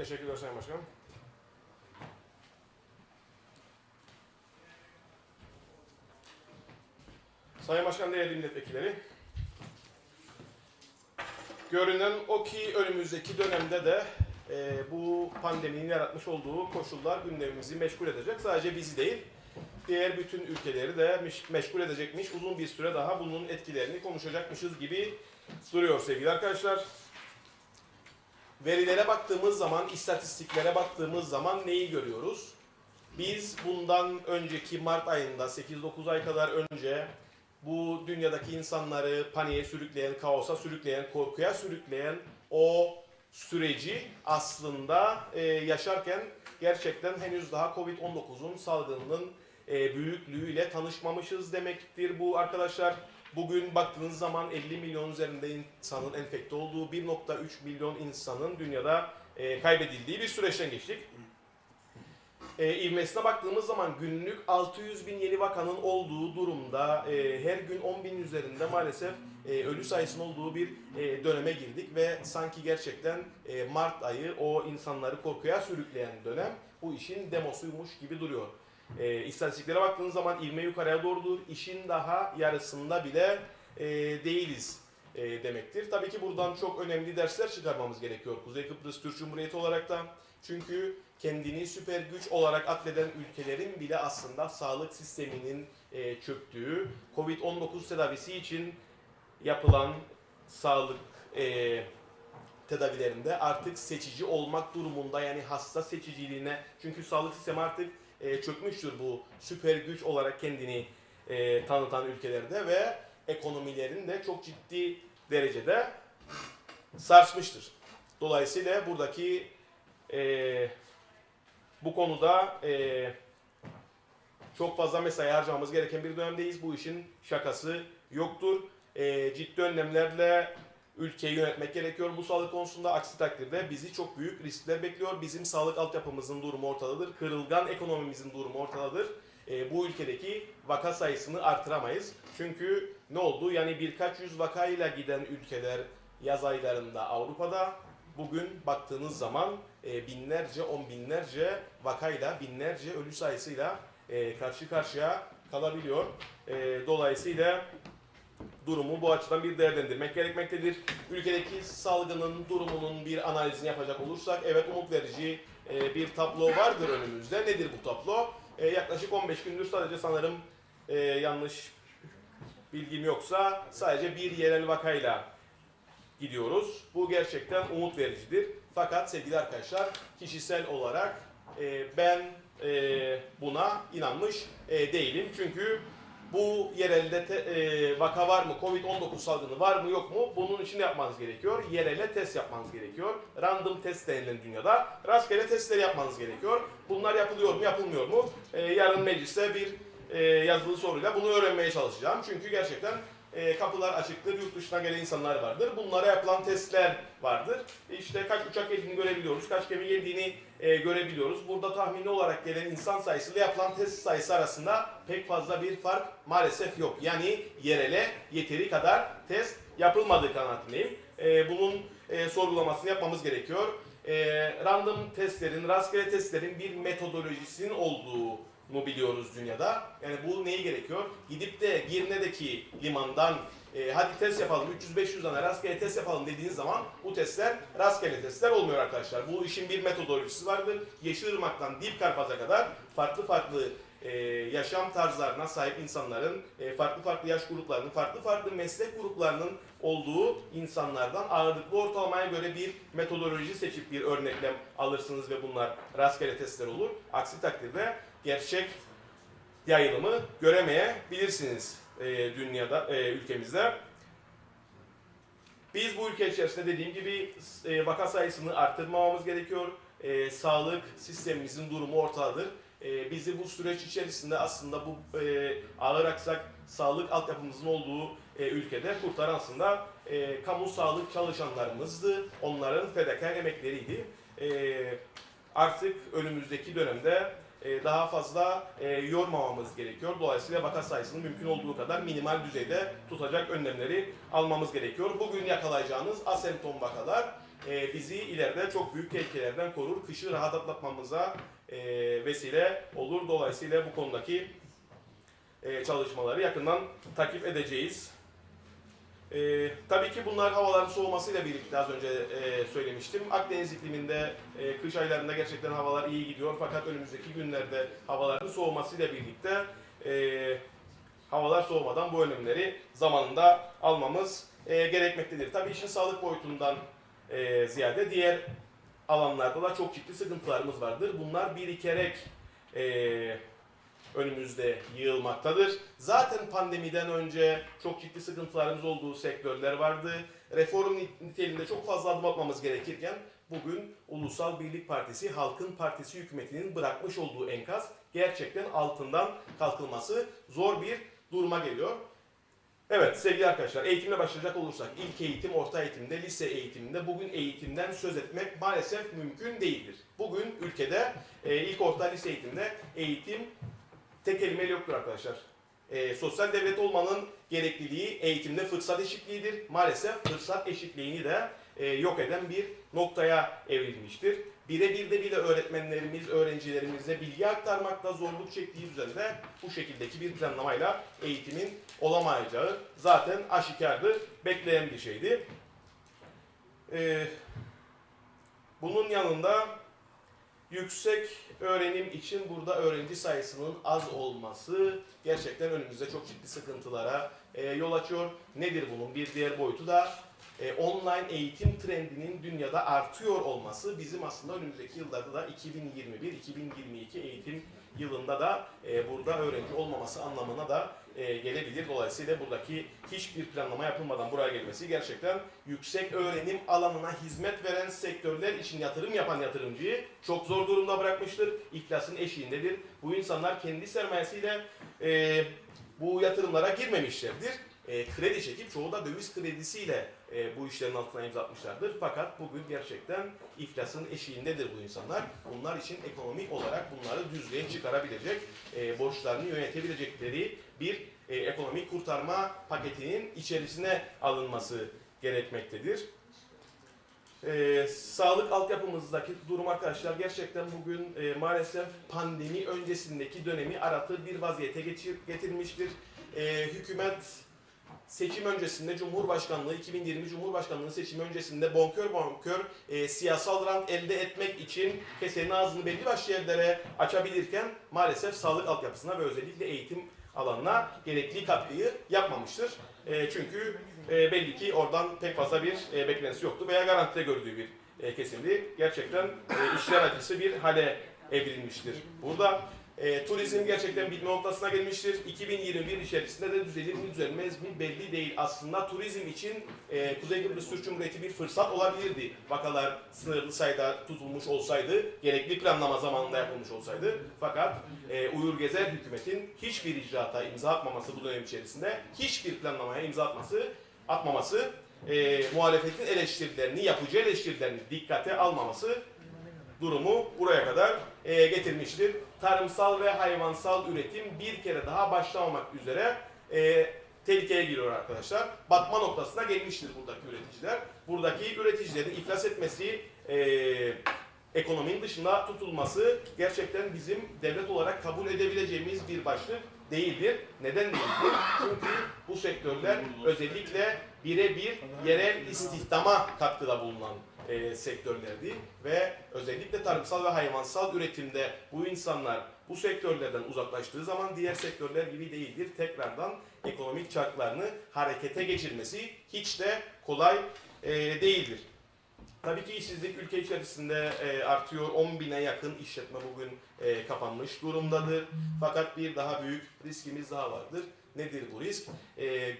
Teşekkürler Sayın Başkanım. Sayın Başkan, değerli milletvekilleri. Görünen o ki önümüzdeki dönemde de e, bu pandeminin yaratmış olduğu koşullar gündemimizi meşgul edecek. Sadece bizi değil, diğer bütün ülkeleri de meş- meşgul edecekmiş. Uzun bir süre daha bunun etkilerini konuşacakmışız gibi duruyor sevgili arkadaşlar. Verilere baktığımız zaman, istatistiklere baktığımız zaman neyi görüyoruz? Biz bundan önceki Mart ayında 8-9 ay kadar önce bu dünyadaki insanları paniğe sürükleyen, kaosa sürükleyen, korkuya sürükleyen o süreci aslında e, yaşarken gerçekten henüz daha Covid-19'un salgınının e, büyüklüğüyle tanışmamışız demektir bu arkadaşlar. Bugün baktığınız zaman 50 milyon üzerinde insanın enfekte olduğu 1.3 milyon insanın dünyada e, kaybedildiği bir süreçten geçtik. E, ivmesine baktığımız zaman günlük 600 bin yeni vakanın olduğu durumda e, her gün 10 bin üzerinde maalesef e, ölü sayısının olduğu bir e, döneme girdik ve sanki gerçekten e, Mart ayı o insanları korkuya sürükleyen dönem bu işin demosuymuş gibi duruyor. E, istatistiklere baktığınız zaman ivme yukarıya doğrudur. İşin daha yarısında bile e, değiliz e, demektir. Tabii ki buradan çok önemli dersler çıkarmamız gerekiyor. Kuzey Kıbrıs Türk Cumhuriyeti olarak da. Çünkü kendini süper güç olarak atfeden ülkelerin bile aslında sağlık sisteminin e, çöktüğü, Covid-19 tedavisi için yapılan sağlık e, tedavilerinde artık seçici olmak durumunda yani hasta seçiciliğine çünkü sağlık sistemi artık e, çökmüştür bu süper güç olarak kendini e, tanıtan ülkelerde ve ekonomilerin de çok ciddi derecede sarsmıştır. Dolayısıyla buradaki e, bu konuda e, çok fazla mesai harcamamız gereken bir dönemdeyiz. Bu işin şakası yoktur. E, ciddi önlemlerle ülkeyi yönetmek gerekiyor bu sağlık konusunda. Aksi takdirde bizi çok büyük riskler bekliyor. Bizim sağlık altyapımızın durumu ortadadır. Kırılgan ekonomimizin durumu ortadadır. E, bu ülkedeki vaka sayısını artıramayız. Çünkü ne oldu? Yani birkaç yüz vakayla giden ülkeler yaz aylarında Avrupa'da bugün baktığınız zaman e, binlerce, on binlerce vakayla, binlerce ölü sayısıyla e, karşı karşıya kalabiliyor. E, dolayısıyla durumu bu açıdan bir değerlendirmek gerekmektedir. Ülkedeki salgının durumunun bir analizini yapacak olursak evet umut verici e, bir tablo vardır önümüzde. Nedir bu tablo? E, yaklaşık 15 gündür sadece sanırım e, yanlış bilgim yoksa sadece bir yerel vakayla gidiyoruz. Bu gerçekten umut vericidir. Fakat sevgili arkadaşlar kişisel olarak ben buna inanmış değilim. Çünkü bu yerelde te- e, vaka var mı, Covid-19 salgını var mı yok mu bunun için yapmanız gerekiyor? Yerele test yapmanız gerekiyor. Random test denilen dünyada rastgele testleri yapmanız gerekiyor. Bunlar yapılıyor mu, yapılmıyor mu? E, yarın mecliste bir e, yazılı soruyla bunu öğrenmeye çalışacağım. Çünkü gerçekten e, kapılar açıktır, yurt dışından gelen insanlar vardır. Bunlara yapılan testler vardır. İşte kaç uçak geldiğini görebiliyoruz, kaç gemi geldiğini e, görebiliyoruz. Burada tahmini olarak gelen insan sayısıyla yapılan test sayısı arasında pek fazla bir fark maalesef yok. Yani yerele yeteri kadar test yapılmadığı kanaatindeyim. E, bunun e, sorgulamasını yapmamız gerekiyor. E, random testlerin, rastgele testlerin bir metodolojisinin olduğu mu biliyoruz dünyada. Yani bu neyi gerekiyor? Gidip de Girne'deki limandan e, hadi test yapalım 300-500 tane rastgele test yapalım dediğiniz zaman bu testler rastgele testler olmuyor arkadaşlar. Bu işin bir metodolojisi vardır. Yeşilırmak'tan Deep Karpaz'a kadar farklı farklı e, yaşam tarzlarına sahip insanların, e, farklı farklı yaş gruplarının, farklı farklı meslek gruplarının olduğu insanlardan ağırlıklı ortalamaya göre bir metodoloji seçip bir örneklem alırsınız ve bunlar rastgele testler olur. Aksi takdirde gerçek yayılımı göremeyebilirsiniz e, dünyada, e, ülkemizde. Biz bu ülke içerisinde dediğim gibi e, vaka sayısını arttırmamamız gerekiyor. E, sağlık sistemimizin durumu ortadadır. E, bizi bu süreç içerisinde aslında bu e, ağır aksak sağlık altyapımızın olduğu e, ülkede kurtaran aslında e, kamu sağlık çalışanlarımızdı. Onların fedakar emekleriydi. E, artık önümüzdeki dönemde daha fazla e, yormamamız gerekiyor. Dolayısıyla vaka sayısını mümkün olduğu kadar minimal düzeyde tutacak önlemleri almamız gerekiyor. Bugün yakalayacağınız asemptom vakalar e, bizi ileride çok büyük tehlikelerden korur. Kışı rahat atlatmamıza e, vesile olur. Dolayısıyla bu konudaki e, çalışmaları yakından takip edeceğiz. E, tabii ki bunlar havaların soğumasıyla birlikte az önce e, söylemiştim. Akdeniz ikliminde e, kış aylarında gerçekten havalar iyi gidiyor. Fakat önümüzdeki günlerde havaların soğumasıyla birlikte e, havalar soğumadan bu önlemleri zamanında almamız e, gerekmektedir. Tabii işin sağlık boyutundan e, ziyade diğer alanlarda da çok ciddi sıkıntılarımız vardır. Bunlar birikerek e, önümüzde yığılmaktadır. Zaten pandemiden önce çok ciddi sıkıntılarımız olduğu sektörler vardı. Reform niteliğinde çok fazla adım atmamız gerekirken bugün Ulusal Birlik Partisi, Halkın Partisi hükümetinin bırakmış olduğu enkaz gerçekten altından kalkılması zor bir duruma geliyor. Evet sevgili arkadaşlar eğitimle başlayacak olursak ilk eğitim, orta eğitimde, lise eğitiminde bugün eğitimden söz etmek maalesef mümkün değildir. Bugün ülkede e, ilk, orta, lise eğitimde eğitim tek kelimeyle yoktur arkadaşlar. E, sosyal devlet olmanın gerekliliği eğitimde fırsat eşitliğidir. Maalesef fırsat eşitliğini de e, yok eden bir noktaya evrilmiştir. Birebir de bile öğretmenlerimiz, öğrencilerimize bilgi aktarmakta zorluk çektiği üzerinde bu şekildeki bir planlamayla eğitimin olamayacağı zaten aşikardır, bekleyen bir şeydi. Ee, bunun yanında yüksek öğrenim için burada öğrenci sayısının az olması gerçekten önümüzde çok ciddi sıkıntılara e, yol açıyor. Nedir bunun bir diğer boyutu da e, online eğitim trendinin dünyada artıyor olması bizim aslında önümüzdeki yıllarda da 2021-2022 eğitim yılında da e, burada öğrenci olmaması anlamına da e, gelebilir. Dolayısıyla buradaki hiçbir planlama yapılmadan buraya gelmesi gerçekten yüksek öğrenim alanına hizmet veren sektörler için yatırım yapan yatırımcıyı çok zor durumda bırakmıştır. İflasın eşiğindedir. Bu insanlar kendi sermayesiyle e, bu yatırımlara girmemişlerdir. E, kredi çekip çoğu da döviz kredisiyle e, bu işlerin altına imza atmışlardır. Fakat bugün gerçekten iflasın eşiğindedir bu insanlar. Bunlar için ekonomik olarak bunları düzlüğe çıkarabilecek, e, borçlarını yönetebilecekleri bir e, ekonomik kurtarma paketinin içerisine alınması gerekmektedir. E, sağlık altyapımızdaki durum arkadaşlar gerçekten bugün e, maalesef pandemi öncesindeki dönemi aratır bir vaziyete geçir, getirmiştir. E, hükümet seçim öncesinde Cumhurbaşkanlığı 2020 Cumhurbaşkanlığı seçimi öncesinde bonkör bonkör e, siyasal rant elde etmek için kesenin ağzını belli başlı yerlere açabilirken maalesef sağlık altyapısına ve özellikle eğitim alanına gerekli katkıyı yapmamıştır. E, çünkü e, belli ki oradan pek fazla bir e, beklentisi yoktu veya garantide gördüğü bir e, kesimdi. Gerçekten e, işler acısı bir hale evrilmiştir. Burada e, turizm gerçekten bitme noktasına gelmiştir. 2021 içerisinde de düzelir mi düzelmez mi belli değil. Aslında turizm için e, Kuzey Kıbrıs Türk Cumhuriyeti bir fırsat olabilirdi. Vakalar sınırlı sayıda tutulmuş olsaydı, gerekli planlama zamanında yapılmış olsaydı. Fakat e, Uyur Gezer hükümetin hiçbir icraata imza atmaması bu dönem içerisinde, hiçbir planlamaya imza atması, atmaması, e, muhalefetin eleştirilerini, yapıcı eleştirilerini dikkate almaması durumu buraya kadar e, getirmiştir. Tarımsal ve hayvansal üretim bir kere daha başlamamak üzere e, tehlikeye giriyor arkadaşlar. Batma noktasına gelmiştir buradaki üreticiler. Buradaki üreticilerin iflas etmesi, e, ekonominin dışında tutulması gerçekten bizim devlet olarak kabul edebileceğimiz bir başlık değildir. Neden değildir? Çünkü bu sektörler özellikle birebir yerel istihdama katkıda bulunan e, sektörlerdi ve özellikle tarımsal ve hayvansal üretimde bu insanlar bu sektörlerden uzaklaştığı zaman diğer sektörler gibi değildir. Tekrardan ekonomik çarklarını harekete geçirmesi hiç de kolay e, değildir. Tabii ki işsizlik ülke içerisinde e, artıyor. 10 bine yakın işletme bugün e, kapanmış durumdadır. Fakat bir daha büyük riskimiz daha vardır. Nedir bu risk? E,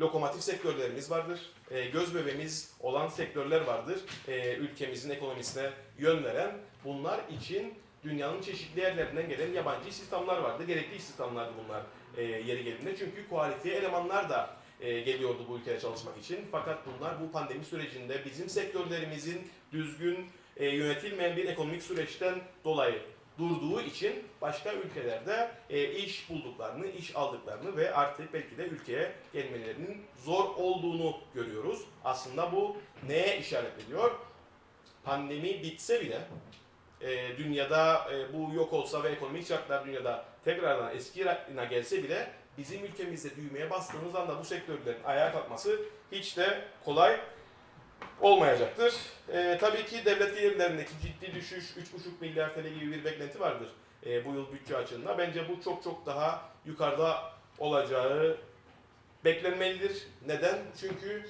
lokomotif sektörlerimiz vardır. E, göz bebeğimiz olan sektörler vardır. E, ülkemizin ekonomisine yön veren. Bunlar için dünyanın çeşitli yerlerinden gelen yabancı istihdamlar vardı. Gerekli istihdamlardı bunlar e, yeri geldiğinde. Çünkü kualifiye elemanlar da e, geliyordu bu ülkeye çalışmak için. Fakat bunlar bu pandemi sürecinde bizim sektörlerimizin düzgün e, yönetilmeyen bir ekonomik süreçten dolayı durduğu için başka ülkelerde e, iş bulduklarını, iş aldıklarını ve artık belki de ülkeye gelmelerinin zor olduğunu görüyoruz. Aslında bu neye işaret ediyor? Pandemi bitse bile e, dünyada e, bu yok olsa ve ekonomik şartlar dünyada tekrardan eski haline gelse bile bizim ülkemizde düğmeye bastığımız anda bu sektörlerin ayağa kalkması hiç de kolay olmayacaktır. E, tabii ki devlet gelirlerindeki ciddi düşüş 3,5 milyar TL gibi bir beklenti vardır e, bu yıl bütçe açığında. Bence bu çok çok daha yukarıda olacağı beklenmelidir. Neden? Çünkü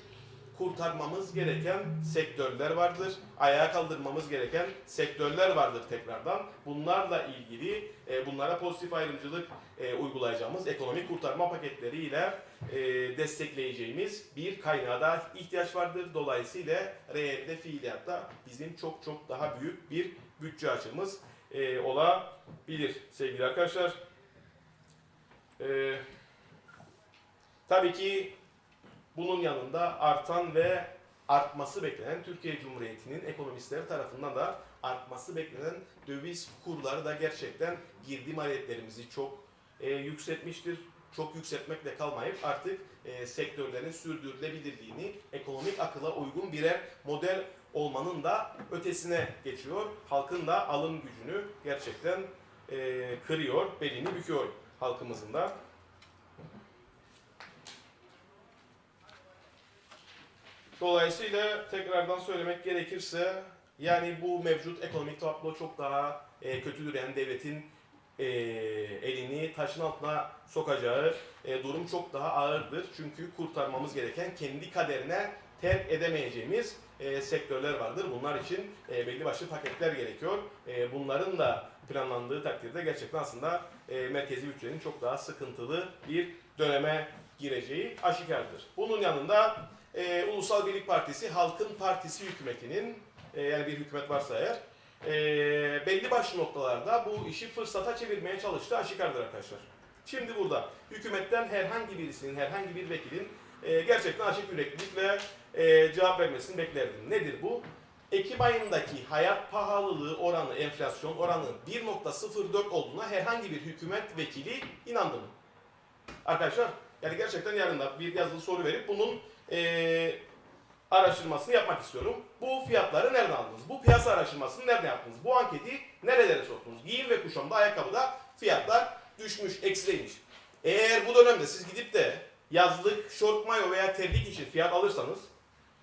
kurtarmamız gereken sektörler vardır. Ayağa kaldırmamız gereken sektörler vardır tekrardan. Bunlarla ilgili e, bunlara pozitif ayrımcılık e, uygulayacağımız ekonomik kurtarma paketleriyle e, destekleyeceğimiz bir kaynağa da ihtiyaç vardır. Dolayısıyla realde fiiliyatta bizim çok çok daha büyük bir bütçe açığımız e, olabilir sevgili arkadaşlar. E, tabii ki bunun yanında artan ve artması beklenen Türkiye Cumhuriyeti'nin ekonomistleri tarafından da artması beklenen döviz kurları da gerçekten girdi maliyetlerimizi çok e, yükseltmiştir. Çok yükseltmekle kalmayıp artık e, sektörlerin sürdürülebilirliğini ekonomik akıla uygun birer model olmanın da ötesine geçiyor. Halkın da alım gücünü gerçekten e, kırıyor, belini büküyor halkımızın da. Dolayısıyla tekrardan söylemek gerekirse yani bu mevcut ekonomik tablo çok daha e, kötüdür. Yani devletin e, elini taşın altına sokacağı e, durum çok daha ağırdır. Çünkü kurtarmamız gereken kendi kaderine terk edemeyeceğimiz e, sektörler vardır. Bunlar için e, belli başlı paketler gerekiyor. E, bunların da planlandığı takdirde gerçekten aslında e, merkezi bütçenin çok daha sıkıntılı bir döneme gireceği aşikardır. Bunun yanında e, Ulusal Birlik Partisi Halkın Partisi hükümetinin e, yani bir hükümet varsa eğer e, belli başlı noktalarda bu işi fırsata çevirmeye çalıştığı aşikardır arkadaşlar. Şimdi burada hükümetten herhangi birisinin, herhangi bir vekilin e, gerçekten açık yüreklilikle e, cevap vermesini beklerdim. Nedir bu? Ekim ayındaki hayat pahalılığı oranı, enflasyon oranı 1.04 olduğuna herhangi bir hükümet vekili inandı mı? Arkadaşlar yani gerçekten yarın da bir yazılı soru verip bunun e, araştırmasını yapmak istiyorum. Bu fiyatları nereden aldınız? Bu piyasa araştırmasını nereden yaptınız? Bu anketi nerelere soktunuz? Giyim ve kuşamda, ayakkabıda fiyatlar düşmüş, eksileymiş. Eğer bu dönemde siz gidip de yazlık, şort mayo veya terlik için fiyat alırsanız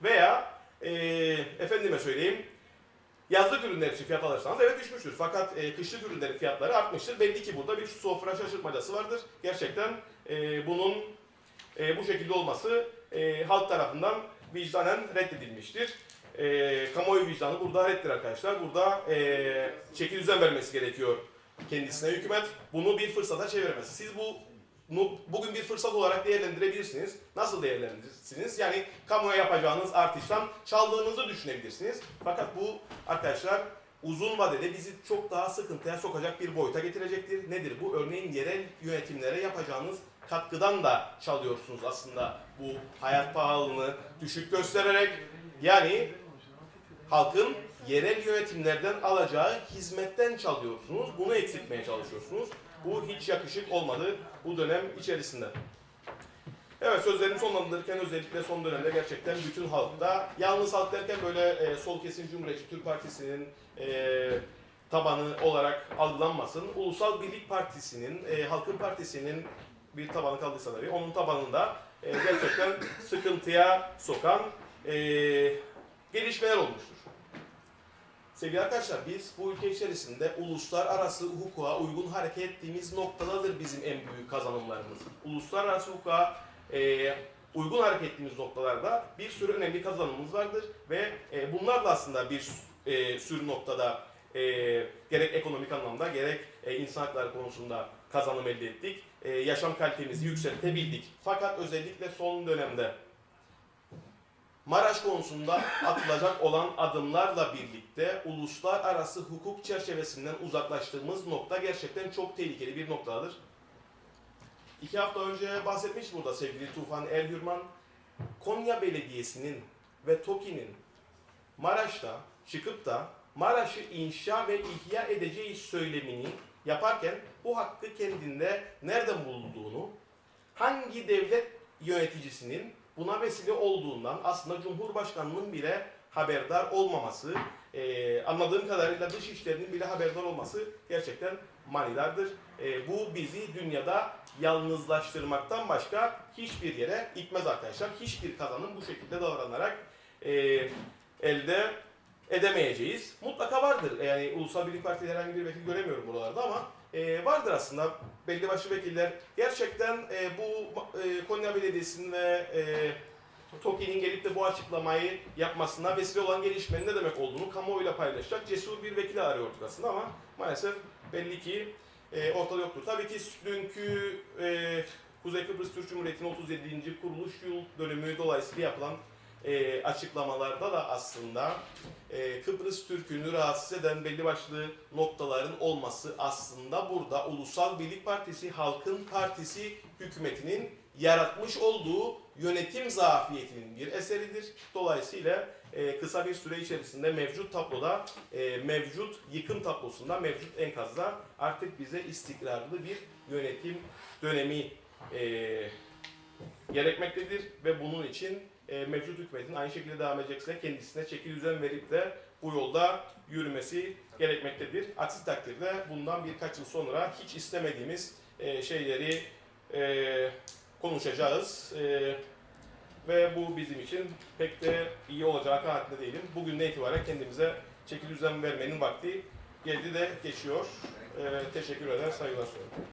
veya e, efendime söyleyeyim yazlık ürünler için fiyat alırsanız evet düşmüştür. Fakat e, kışlık ürünlerin fiyatları artmıştır. Belli ki burada bir sofra şaşırtmacası vardır. Gerçekten e, bunun e, bu şekilde olması e, halk tarafından vicdanen reddedilmiştir. E, kamuoyu vicdanı burada reddir arkadaşlar. Burada e, çeki düzen vermesi gerekiyor kendisine hükümet. Bunu bir fırsata çeviremez. Siz bu bugün bir fırsat olarak değerlendirebilirsiniz. Nasıl değerlendirirsiniz? Yani kamuya yapacağınız artıştan çaldığınızı düşünebilirsiniz. Fakat bu arkadaşlar uzun vadede bizi çok daha sıkıntıya sokacak bir boyuta getirecektir. Nedir bu? Örneğin yerel yönetimlere yapacağınız katkıdan da çalıyorsunuz aslında bu hayat pahalılığını düşük göstererek. Yani halkın yerel yönetimlerden alacağı hizmetten çalıyorsunuz. Bunu eksiltmeye çalışıyorsunuz. Bu hiç yakışık olmadı bu dönem içerisinde. Evet sözlerimi sonlandırırken özellikle son dönemde gerçekten bütün halkta, yalnız halk derken böyle e, sol kesim Cumhuriyetçi Türk Partisi'nin e, tabanı olarak algılanmasın. Ulusal Birlik Partisi'nin, e, Halkın Partisi'nin bir tabanı kaldıysa tabii, onun tabanında e, gerçekten sıkıntıya sokan e, gelişmeler olmuştur. Sevgili arkadaşlar biz bu ülke içerisinde uluslararası hukuka uygun hareket ettiğimiz noktadadır bizim en büyük kazanımlarımız. Uluslararası hukuka e, uygun hareket ettiğimiz noktalarda bir sürü önemli kazanımımız vardır ve e, bunlarla aslında bir e, sürü noktada e, gerek ekonomik anlamda gerek e, insan hakları konusunda kazanım elde ettik. E, yaşam kalitemizi yükseltebildik. Fakat özellikle son dönemde Maraş konusunda atılacak olan adımlarla birlikte uluslararası hukuk çerçevesinden uzaklaştığımız nokta gerçekten çok tehlikeli bir noktadır. İki hafta önce bahsetmiş burada sevgili Tufan Erhürman. Konya Belediyesi'nin ve TOKİ'nin Maraş'ta çıkıp da Maraş'ı inşa ve ihya edeceği söylemini yaparken bu hakkı kendinde nereden bulduğunu, hangi devlet yöneticisinin buna vesile olduğundan aslında Cumhurbaşkanı'nın bile haberdar olmaması, e, anladığım kadarıyla dış işlerinin bile haberdar olması gerçekten manidardır. E, bu bizi dünyada yalnızlaştırmaktan başka hiçbir yere itmez arkadaşlar. Hiçbir kazanım bu şekilde davranarak e, elde edemeyeceğiz. Mutlaka vardır. Yani Ulusal Birlik Partisi herhangi bir vekil göremiyorum buralarda ama e, vardır aslında belli başlı vekiller. Gerçekten e, bu e, Konya Belediyesi'nin ve e, TOKİ'nin gelip de bu açıklamayı yapmasına vesile olan gelişmenin ne demek olduğunu kamuoyuyla paylaşacak cesur bir vekil arıyorduk aslında ama maalesef belli ki e, ortada yoktur. Tabii ki dünkü e, Kuzey Kıbrıs Türk Cumhuriyeti'nin 37. kuruluş yıl dönümü dolayısıyla yapılan e, açıklamalarda da aslında e, Kıbrıs Türk'ünü rahatsız eden belli başlı noktaların olması aslında burada Ulusal Birlik Partisi, Halkın Partisi hükümetinin yaratmış olduğu yönetim zafiyetinin bir eseridir. Dolayısıyla e, kısa bir süre içerisinde mevcut tabloda, e, mevcut yıkım tablosunda, mevcut enkazda artık bize istikrarlı bir yönetim dönemi e, gerekmektedir ve bunun için e, mevcut hükümetin aynı şekilde devam edecekse kendisine çeki düzen verip de bu yolda yürümesi gerekmektedir. Aksi takdirde bundan birkaç yıl sonra hiç istemediğimiz e, şeyleri e, konuşacağız. E, ve bu bizim için pek de iyi olacağı kanaatinde değilim. Bugünden itibaren kendimize çeki düzen vermenin vakti geldi de geçiyor. E, teşekkür eder, saygılar sunuyorum.